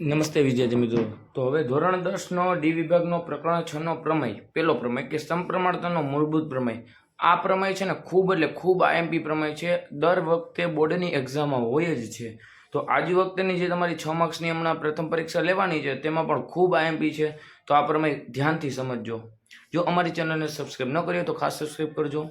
નમસ્તે વિદ્યાર્થી મિત્રો. તો હવે ધોરણ દસનો ડી વિભાગનો પ્રકરણ છનો પ્રમેય. પેલો પ્રમેય કે સમપ્રમાણતાનો મૂળભૂત પ્રમેય. આ પ્રમેય છે ને ખૂબ એટલે ખૂબ આઈએમપી પ્રમેય છે. દર વખતે બોર્ડની એક્ઝામમાં હોય જ છે. તો આજ વખતેની જે તમારી છ માર્ક્સની હમણાં પ્રથમ પરીક્ષા લેવાની છે, તેમાં પણ ખૂબ આઈએમપી છે. તો આ પ્રમેય ધ્યાનથી સમજજો. જો અમારી ચેનલને સબસ્ક્રાઈબ ન કરી હોય તો ખાસ સબસ્ક્રાઈબ કરજો.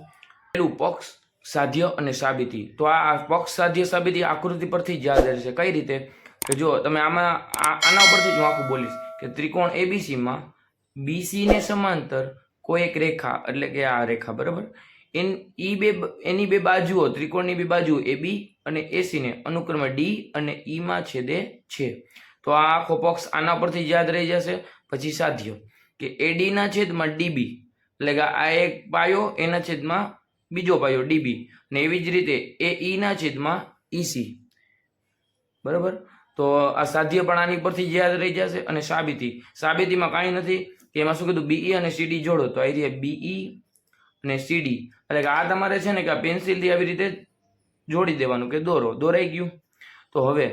પેલું પક્ષ, સાધ્ય અને સાબિતી. તો આ પક્ષ, સાધ્ય, સાબિતી આકૃતિ પરથી જ યાદ રહેશે. કઈ રીતે? કે જો તમે આમાં આના ઉપરથી જ હું આખું બોલીશ કે ત્રિકોણ એબીસીમાં બીસીને સમાંતર કોઈ એક રેખા, એટલે કે આ રેખા, બરાબર? એન ઈ બે એની બે બાજુઓ, ત્રિકોણની બે બાજુઓ એ બી અને એસીને અનુક્રમે ડી અને ઈમાં છેદે છે. તો આ આખો પક્ષ આના પરથી યાદ રહી જશે. પછી સાધ્ય કે એડીના છેદમાં ડીબી એટલે કે આ એક પાયો, એના છેદમાં બીજો પાયો ડીબી અને એવી જ રીતે એ ઈના છેદમાં ઈસી બરાબર? તો આ સાધ્ય પણ આની પરથી યાદ રહી જશે અને સાબિતી. સાબિતીમાં કાંઈ નથી કે એમાં શું કીધું? બીઈ અને સીડી જોડો. તો આ રીતે બીઈ અને સીડી એટલે કે આ તમારે છે ને કે આ પેન્સિલથી આવી રીતે જોડી દેવાનું કે દોરો. દોરાઈ ગયું. તો હવે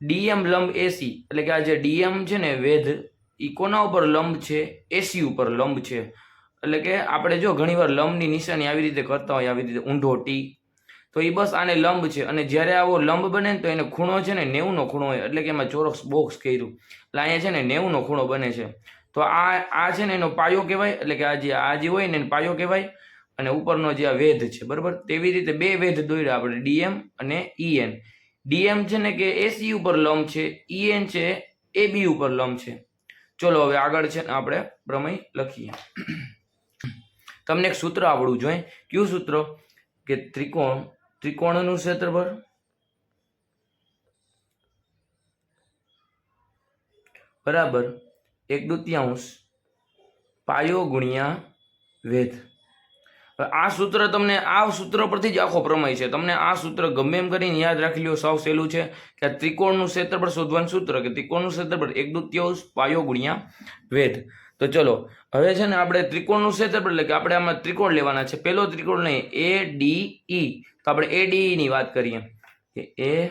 ડીએમ લંબ એસી એટલે કે આ જે ડીએમ છે ને વેધ, ઈ કોના ઉપર લંબ છે? એસી ઉપર લંબ છે. એટલે કે આપણે જો ઘણીવાર લંબની નિશાની આવી રીતે કરતા હોય, આવી રીતે ઊંધો ટી તો એ બસ આને લંબ છે. અને જ્યારે આવો લંબ બને તો એને ખૂણો છે ને નેવુંનો ખૂણો હોય. એટલે કે એમાં ચોરસ બોક્સ કર્યું. એટલે અહીંયા છે ને નેવુંનો ખૂણો બને છે. તો આ આ છે ને એનો પાયો કહેવાય. એટલે કે આ જે આ જે હોય ને એને પાયો કહેવાય. અને ઉપરનો જે આ વેધ છે. બરાબર? તેવી રીતે બે વેધ દોર્યા આપણે. ડીએમ અને ઈએન ડીએમ છે ને કે એસી ઉપર લંબ છે. ઈએન છે એ બી ઉપર લંબ છે. ચલો હવે આગળ છે ને આપણે પ્રમેય લખીએ. તમને એક સૂત્ર આવડવું જોઈએ. કયું સૂત્ર? કે ત્રિકોણ ત્રિકોણનું ક્ષેત્રફળ? બરાબર. એક દુત્યાંશ પાયો ગુણ્યા વેધ. આ સૂત્ર તમને આ સૂત્ર પરથી જ આખો પ્રમેય છે. તમને આ સૂત્ર ગમે એમ કરીને યાદ રાખી લ્યો. સાવ સહેલું છે કે આ ત્રિકોણનું ક્ષેત્રફળ શોધવાનું સૂત્ર કે ત્રિકોણનું ક્ષેત્રફળ એક દુત્યાંશ પાયો ગુણ્યા વેધ. તો ચલો, હવે છે ને આપણે ત્રિકોણનું ક્ષેત્રફળ એટલે કે આપણે આમાં ત્રિકોણ લેવાના છે. પેલો ત્રિકોણ નહીં એ ડી ઈ તો આપણે એ ડી ની વાત કરીએ કે એ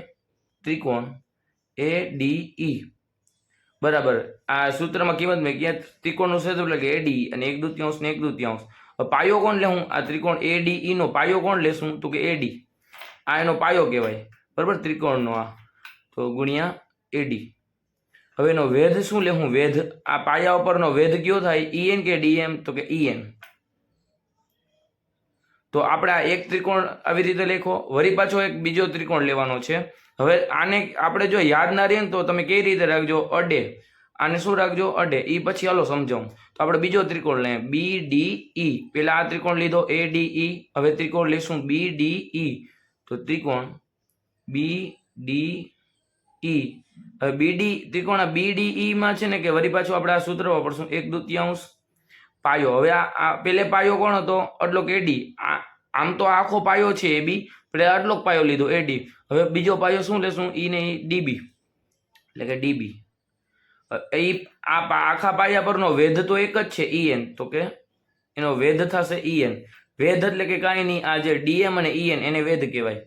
ત્રિકોણ એ ડી ઈ બરાબર. આ સૂત્રમાં કિંમત મેં ક્યાં ત્રિકોણનું ક્ષેત્રફળ એટલે કે એડી અને એક દુત્યાંશ ને એક દુત્યાંશ. પાયો કોણ લેવું? આ ત્રિકોણ એડી નો પાયો કોણ લેશું? તો કે એડી આ એનો પાયો કહેવાય. બરાબર? ત્રિકોણનો આ. તો ગુણ્યા એડી હવે એનો વેધ શું લેવું? વેધ. આ પાયા ઉપરનો વેધ કયો થાય? ઈ એન કે ડી એમ તો કે ઈએન તો આપણે આ એક ત્રિકોણ આવી રીતે લેખો. વળી પાછો એક બીજો ત્રિકોણ લેવાનો છે. હવે આને આપણે જો યાદ ના રહીએ ને તો તમે કઈ રીતે રાખજો? અડે. આને શું રાખજો? અડે. ઈ પછી હાલો સમજાવું. તો આપણે બીજો ત્રિકોણ લઈએ. બી ડી ઈ પેલા આ ત્રિકોણ લીધો. એ ડી ઈ હવે ત્રિકોણ લેશું. બી ડી ઈ તો ત્રિકોણ બી ડી ઈ હવે બીડી ત્રિકોણ આ બીડીઈ માં છે ને કે વળી પાછું આપણે આ સૂત્ર વાપરશું. એક દુત્યાંશ. પાયો. હવે આ પેલે પાયો કોણ હતો? આટલો કે આ, આમ તો આખો પાયો છે એ બી એટલે આટલો પાયો લીધો એડી હવે બીજો પાયો શું લેશું? ઈ ને ડીબી. એટલે કે ડીબી. એ આ આખા પાયા પરનો વેધ તો એક જ છે, ઈએન. તો કે એનો વેધ થશે ઈ એન વેધ એટલે કે કાંઈ નહીં, આ જે ડીએમ અને ઈએન, એને વેધ કહેવાય.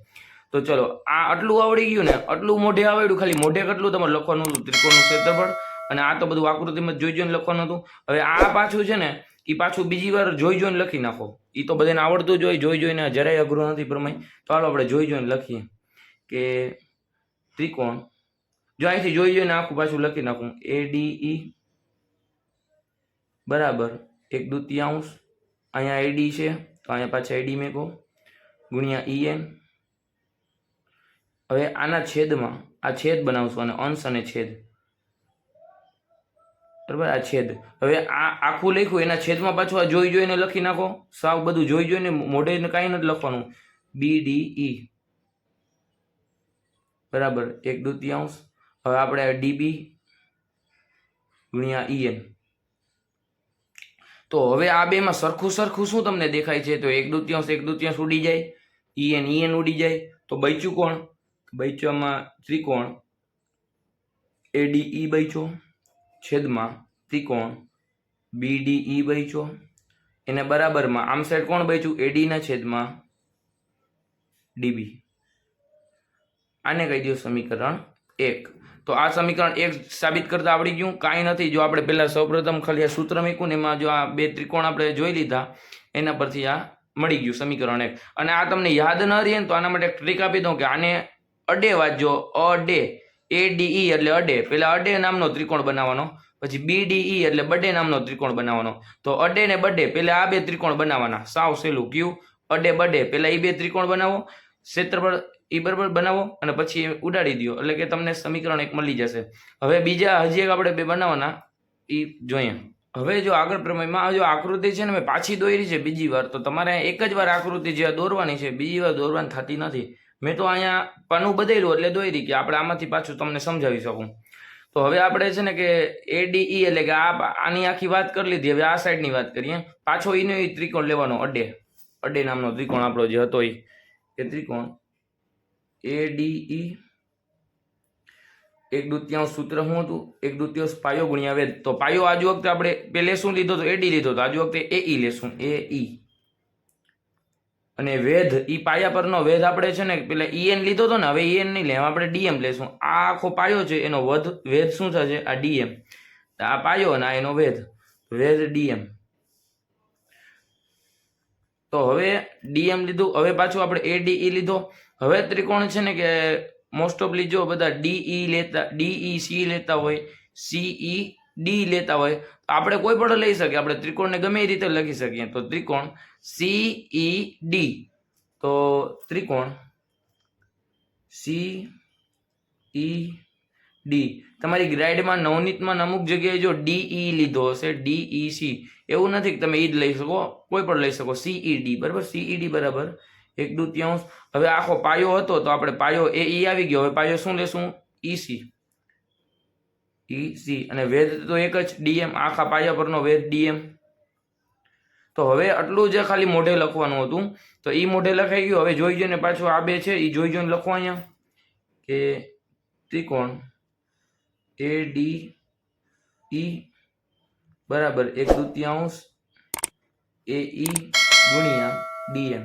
તો ચલો, આ આટલું આવડી ગયું ને, આટલું મોઢે આવડ્યું, ખાલી મોઢે કેટલું તમારે લખવાનું ત્રિકોણનું ક્ષેત્રફળ? અને આ તો બધું આકૃતિમાં જોઈ જોઈને લખવાનું હતું. હવે આ પાછું છે ને એ પાછું બીજી વાર જોઈ જોઈને લખી નાખો. એ તો બધાને આવડતું જ હોય, જોઈ જોઈને જરાય અઘરું નથી પ્રમાણે. તો હાલો આપણે જોઈ જોઈને લખીએ કે ત્રિકોણ. જો અહીંથી જોઈ જોઈને આખું પાછું લખી નાખું. એ ડી ઈ બરાબર એક દુત્યાંશ. અહીંયા એડી છે, તો અહીંયા પાછા એડી મેકો. ગુણ્યા ઈએન હવે આના છેદમાં આ છેદ બનાવશું, અને અંશ અને છેદ. બરાબર? આ છેદ. હવે આ આખું લખ્યું, એના છેદમાં પાછું આ જોઈ જોઈને લખી નાખો. સાવ બધું જોઈ જોઈને મોઢે ને કાંઈ નથી લખવાનું. બી ડી ઈ બરાબર? એક દુત્યાંશ. હવે આપણે ડીબી ગુણ્યા ઈએન તો હવે આ બેમાં સરખું સરખું શું તમને દેખાય છે? તો એક દુત્યાંશ એક દુત્યાંશ ઉડી જાય. ઈએન ઈએન ઉડી જાય. તો બચ્યું કોણ? બચ્યામાં ત્રિકોણ. એડીઈ બચ્યો. છેદમાં ત્રિકોણ બી ડી ઈ બચ્યો એને બરાબરમાં આમ સાઈડ કોણ બચ્યું એડીના છેદમાં ડીબી આને કહી દો સમીકરણ એક. તો આ સમીકરણ એક સાબિત કરતા આવડી ગયું. કાંઈ નથી. જો આપણે પહેલાં સૌપ્રથમ ખાલી આ સૂત્ર મૂક્યું ને એમાં જો આ બે ત્રિકોણ આપણે જોઈ લીધા, એના પરથી આ મળી ગયું સમીકરણ એક. અને આ તમને યાદ ન રહે તો આના માટે એક ટ્રીક આપી દઉં કે આને અડે વાંચજો. અડે. એ ડી એટલે અડે પેલા અડે નામનો ત્રિકોણ બનાવવાનો, પછી બી ડી એટલે બડે નામનો ત્રિકોણ બનાવવાનો. તો અડે ને બડે પેલા આ બે ત્રિકોણ બનાવવાના. સાવ સહેલું ક્યુ અડે બડે પેલા એ બે ત્રિકોણ બનાવો, ક્ષેત્રફળ એ બરાબર બનાવો, અને પછી ઉડાડી દો એટલે કે તમને સમીકરણ એક મળી જશે. હવે બીજા હજી એક આપણે બે બનાવવાના એ જોઈએ. હવે જો આગળ પ્રમેયમાં જો આકૃતિ છે ને, મેં પાછી દોરી છે બીજી વાર, તો તમારે એક જ વાર આકૃતિ જે દોરવાની છે, બીજી વાર દોરવાની થતી નથી. મેં તો અહીંયા પાનું બદલ્યું એટલે દોરી કે આપણે આમાંથી પાછું તમને સમજાવી શકું. તો હવે આપણે છે ને કે એડીઈ એટલે કે આ આની આખી વાત કરી લીધી, હવે આ સાઈડની વાત કરીએ. પાછો એનો એ ત્રિકોણ લેવાનો, અડે. અડે નામનો ત્રિકોણ આપણો જે હતો એ એ ત્રિકોણ? એડીઈ એક દુત્યાંશ સૂત્ર શું હતું? એક દુત્યાંશ પાયો ગુણ્યા વેદ. તો પાયો આજુ વખતે આપણે પેલે શું લીધો તો એડી લીધો તો આજુ વખતે એ ઈ લેશું. એ ઈ અને વેધ, ઈ પાયા પરનો વેધ આપણે છે ને, પેલા ઈએન લીધો હતો ને, હવે ઈએન નહીં લે આપણે ડીએમ લેશું. આ આખો પાયો છે, એનો વધ, વેધ શું થશે? આ ડીએમ આ પાયો અને આ એનો વેધ. વેધ ડીએમ તો હવે ડીએમ લીધું. હવે પાછું આપણે એડીઈ લીધો. હવે ત્રિકોણ છે ને કે મોસ્ટ ઓફલી જો બધા ડીઈ લેતા ડીઈ સી લેતા હોય સીઈ ડી લેતા હોય, તો આપણે કોઈ પણ લઈ શકીએ. આપણે ત્રિકોણને ગમે એ રીતે લખી શકીએ. તો ત્રિકોણ સીઈ ડી તો ત્રિકોણ સી ઈ ડી તમારી ગ્રાઇડમાં નવનીતમાં અમુક જગ્યાએ જો ડીઈ લીધો હશે ડીઈ સી એવું નથી કે તમે ઈ જ લઈ શકો. કોઈ પણ લઈ શકો. સીઈ ડી બરાબર? સીઈ ડી બરાબર. એક દુત્યાંશ. હવે આખો પાયો હતો, તો આપણે પાયો એ ઈ આવી ગયો. હવે પાયો શું લેશું? ઈસી ઈસી અને વેદ તો એક જ ડીએમ આખા પાયા પરનો વેદ ડીએમ તો હવે આટલું જે ખાલી મોઢે લખવાનું હતું. તો એ મોઢે લખાઈ ગયું. હવે જોઈ જોઈને પાછું આ બે છે એ જોઈ જોઈને લખો અહીંયા. કે ત્રિકોણ એ ડી ઈ બરાબર એક દુત્યાંશ એ ઈ ગુણ્યા ડીએમ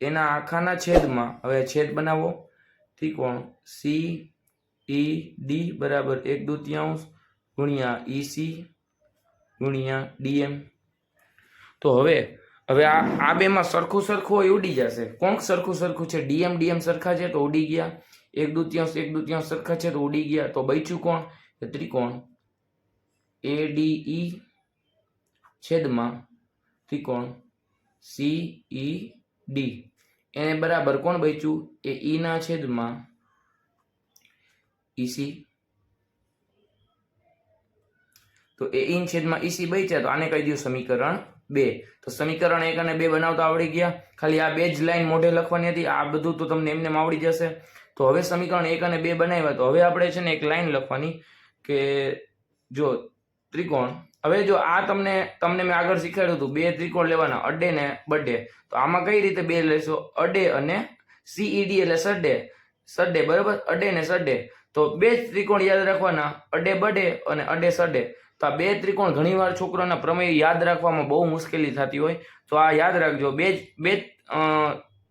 એના આખાના છેદમાં, હવે છેદ બનાવો. ત્રિકોણ સી ઈ ડી બરાબર એક દુત્યાંશ ગુણ્યા ઈસી ગુણ્યા ડીએમ તો હવે હવે આ આ બેમાં સરખું સરખું હોય ઉડી જશે. કોણ સરખું સરખું છે? ડીએમ ડીએમ સરખા છે તો ઉડી ગયા. એક દુત્યાંશ એક દુત્યાંશ સરખા છે તો ઉડી ગયા. તો બચ્યું કોણ? ત્રિકોણ. એ ડી ઈ છેદમાં ત્રિકોણ. સી ઈ ડી એને બરાબર કોણ બચ્યું? એ ઈના છેદમાં ઈસી. તો એ ઇન છેદમાં ઈસી બચ્યા તો આને કહી દઉં સમીકરણ બે. તો સમીકરણ એક અને બે બનાવતા આવડી ગયા. ખાલી આ બે જ લાઈન મોઢે લખવાની હતી, આ બધું તો તમને એમને આવડી જશે. તો હવે સમીકરણ એક અને બે બનાવ્યા, તો હવે આપણે છે ને એક લાઈન લખવાની કે જો ત્રિકોણ, હવે જો આ તમને તમને મેં આગળ શીખવાડ્યું હતું, બે ત્રિકોણ લેવાના અડે ને બડે તો આમાં કઈ રીતે બે લેશો? અડે અને સીઈડી એટલે સડે સડે બરાબર? અડે ને સડે તો બે જ ત્રિકોણ યાદ રાખવાના, અડે બડે અને અડે સડે. તો આ બે ત્રિકોણ ઘણીવાર છોકરાના પ્રમેય યાદ રાખવામાં બહુ મુશ્કેલી થતી હોય. તો આ યાદ રાખજો, બે જ, બે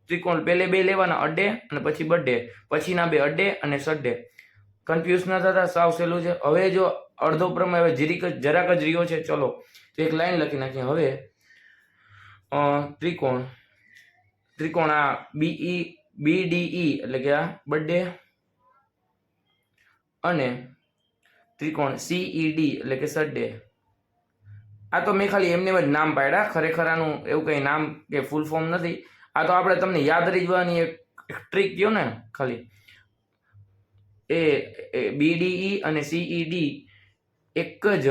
ત્રિકોણ પેલે બે લેવાના, અડે અને પછી બડે. પછીના બે અડે અને સડે. કન્ફ્યુઝ ન થતા, સાવ સહેલું છે. હવે જો અડધો પ્રમેય હવે જીરીક જરાક જ રહ્યો છે, ચલો. તો એક લાઈન લખી નાખીએ. હવે ત્રિકોણ. ત્રિકોણ આ બીઈ બીડીઈ એટલે કે આ બડે અને ત્રિકોણ સીઈડી એટલે કે સડે આ તો મેં ખાલી એમને જ નામ પાડ્યા. ખરેખર આનું એવું કંઈ નામ કે ફૂલ ફોર્મ નથી. આ તો આપણે તમને યાદ રહેવાની એક ટ્રીક કહો ને ખાલી. એ બીડીઈ અને સીઈડી એક જ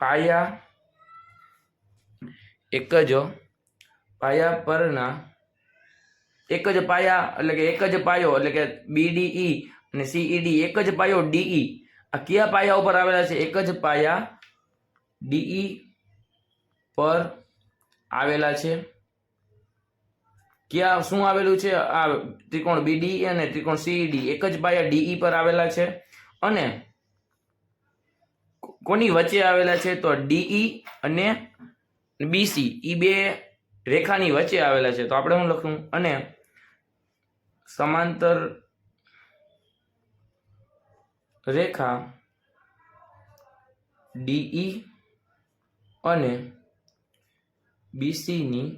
પાયા, એક જ પાયા પરના એક જ પાયા, એટલે કે એક જ પાયો, એટલે કે બીડીઈ અને સીઈડી એક જ પાયો ડીઈ આ કયા પાયા ઉપર આવેલા છે? એક જ પાયા ડીઈ પર આવેલા છે. ક્યાં, શું આવેલું છે? આ ત્રિકોણ બીડી અને ત્રિકોણ સીઈડી એક જ પાયા ડીઈ પર આવેલા છે. અને કોની વચ્ચે આવેલા છે? તો ડીઈ અને બીસી ઈ બે રેખાની વચ્ચે આવેલા છે. તો આપણે શું લખવું અને સમાંતર રેખા ડીઈ અને બીસીની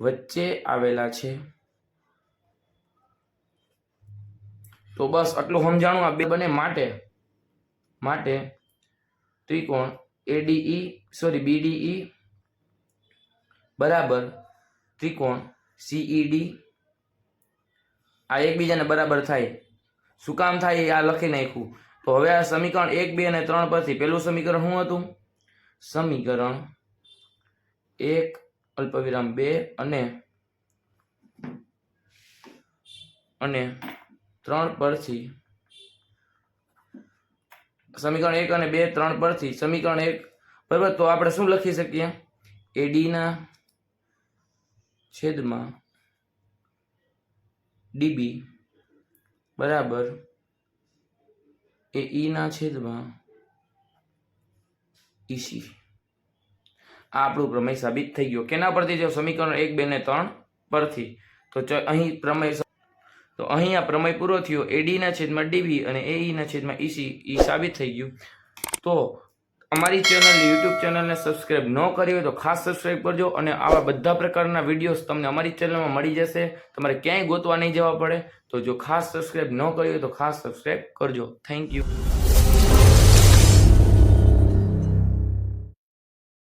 વચ્ચે આવેલા છે. તો બસ આટલું સમજાણું આ બે બને માટે માટે ત્રિકોણ એડીઈ સોરી બીડીઈ બરાબર ત્રિકોણ સીઈડી આ એકબીજાને બરાબર થાય. શું કામ થાય આ લખી નાખ્યું? તો હવે આ સમીકરણ એક, બે અને ત્રણ પરથી પેલું સમીકરણ શું હતું? સમીકરણ એક, અલ્પવિરામ બે અને અને ત્રણ પરથી સમીકરણ એક અને બે, ત્રણ પરથી સમીકરણ એક. બરાબર, તો આપણે શું લખી શકીએ? એડીના છેદમાં ડીબી બરાબર એ ઈના છેદમાં ઈસી. આ આપણું પ્રમેય સાબિત થઈ ગયો. કેના પરથી જો સમીકરણ એક, બે ને ત્રણ પરથી. તો અહીં પ્રમેય તો અહીં આ પ્રમેય પૂરો થયો. એડીના છેદમાં ડીબી અને એઈના છેદમાં ઈસી. ઈ સાબિત થઈ ગયું. તો અમારી ચેનલ યુટ્યુબ ચેનલને સબસ્ક્રાઈબ ન કરી હોય તો ખાસ સબસ્ક્રાઈબ કરજો અને આવા બધા પ્રકારના વિડીયોઝ તમને અમારી ચેનલમાં મળી જશે. તમારે ક્યાંય ગોતવા નહીં જવા પડે. તો જો ખાસ સબસ્ક્રાઈબ ન કરી હોય તો ખાસ સબસ્ક્રાઈબ કરજો. Thank you